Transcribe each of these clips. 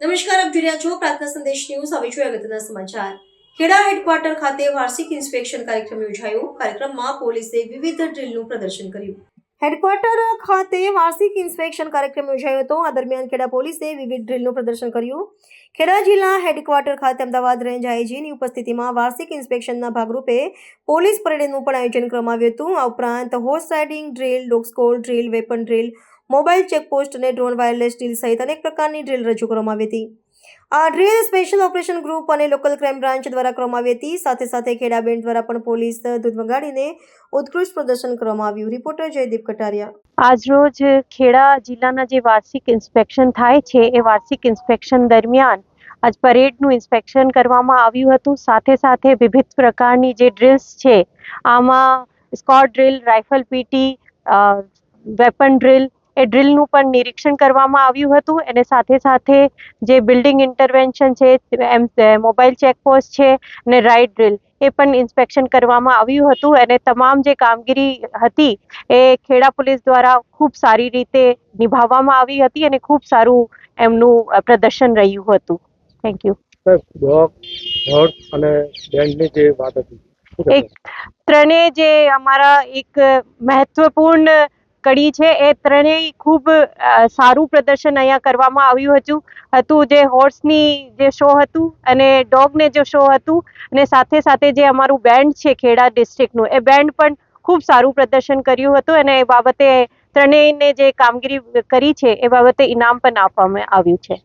નમસ્કાર, આપ જોઈ છો પ્રાર્થના સંદેશ ન્યૂઝ. હવે જોઈએ અગત્યના સમાચાર. ખેડા હેડક્વાર્ટર ખાતે વાર્ષિક ઇન્સ્પેક્શન કાર્યક્રમ યોજાયો. કાર્યક્રમમાં પોલીસે વિવિધ ડ્રીલનું પ્રદર્શન કર્યું. હેડક્વાર્ટર ખાતે વાર્ષિક ઇન્સ્પેક્શન કાર્યક્રમ યોજાયો હતો. આ દરમિયાન ખેડા પોલીસે વિવિધ ડ્રીલનું પ્રદર્શન કર્યું. ખેડા જિલ્લા હેડક્વાર્ટર ખાતે અમદાવાદ રેન્જ આઈજીની ઉપસ્થિતિમાં વાર્ષિક ઇન્સ્પેક્શનના ભાગરૂપે પોલીસ પરેડનું પણ આયોજન કરવામાં આવ્યું હતું. આ ઉપરાંત horse riding drill, dog drill, weapon drill mobile checkpost અને ડ્રોન વાયરલેસ ડ્રીલ સહિત અનેક પ્રકારની ડ્રીલ રજૂ કરવામાં આવી હતી. આ ડ્રીલ સ્પેશિયલ ઓપરેશન ગ્રુપ અને લોકલ ક્રાઇમ બ્રાન્ચ દ્વારા કરવામાં આવી હતી. સાથે સાથે ખેડા બેન્ડ દ્વારા પણ પોલીસ દૂધ વગાડીને ઉત્કૃષ્ટ પ્રદર્શન કરવામાં આવ્યું. રિપોર્ટર જયદીપ કટારિયા. આજરોજ ખેડા જિલ્લાના જે વાર્ષિક ઇન્સ્પેક્શન થાય છે, એ વાર્ષિક ઇન્સ્પેક્શન દરમિયાન આજ પરેડનું ઇન્સ્પેક્શન કરવામાં આવ્યું હતું. સાથે સાથે વિવિધ પ્રકારની જે ડ્રિલ્સ છે, આમાં squad drill, rifle PT weapon drill એ ડ્રિલનું પણ નિરીક્ષણ કરવામાં આવ્યું હતું. અને સાથે સાથે જે બિલ્ડિંગ ઇન્ટરવેન્શન છે એમ મોબાઈલ ચેકપોસ્ટ છે અને રાઇટ ડ્રિલ એ પણ ઇન્સ્પેક્શન કરવામાં આવ્યું હતું. અને તમામ જે કામગીરી હતી એ ખેડા પોલીસ દ્વારા ખૂબ સારી રીતે નિભાવવામાં આવી હતી અને ખૂબ સારું એમનું પ્રદર્શન રહ્યું હતું. થેન્ક યુ ડોગ હોર્સ અને બેન્ડની જે વાત હતી. એક ત્રણેય જે અમારા એક મહત્વપૂર્ણ કડી છે. એ ત્રણેય ખૂબ સારું પ્રદર્શન અહીંયા કરવામાં આવ્યું હતું. હતું જે હોર્સની જે શો હતું અને ડોગને જે શો હતું અને સાથે સાથે જે અમારું બેન્ડ છે ખેડા ડિસ્ટ્રિક્ટનું એ બેન્ડ પણ ખૂબ સારું પ્રદર્શન કર્યું હતું અને એ બાબતે ત્રણેયને જે કામગીરી કરી છે એ બાબતે ઇનામ પણ આપવામાં આવ્યું છે.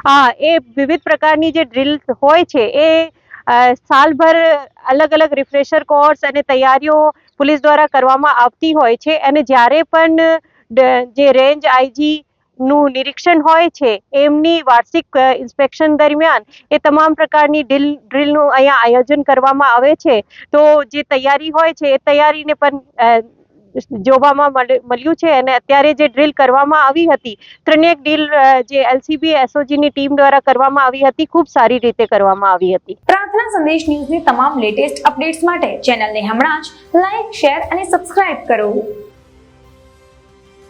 હા એ વિવિધ પ્રકારની જે ડ્રિલ હોય છે એ સાલભર અલગ અલગ રિફ્રેશર કોર્સ અને તૈયારીઓ પોલીસ દ્વારા કરવામાં આવતી હોય છે અને જ્યારે પણ જે રેન્જ આઈજી નું નિરીક્ષણ હોય છે, એમની વાર્ષિક ઇન્સ્પેક્શન દરમિયાન એ તમામ પ્રકારની ડીલ, ડ્રીલનું અહીંયા આયોજન કરવામાં આવે છે. તો જે તૈયારી હોય છે એ તૈયારીને પણ જોવામાં મળ- મળ્યું છે અને અત્યારે જે ડ્રિલ કરવામાં આવી હતી, ત્રણેક ડ્રિલ જે એલસીબી એસઓજીની ટીમ દ્વારા કરવામાં આવી હતી, ખૂબ સારી રીતે કરવામાં આવી હતી. પ્રાર્થના સંદેશ ન્યૂઝની તમામ લેટેસ્ટ અપડેટ્સ માટે ચેનલને હમણાં જ લાઈક, શેર અને સબસ્ક્રાઇબ કરો.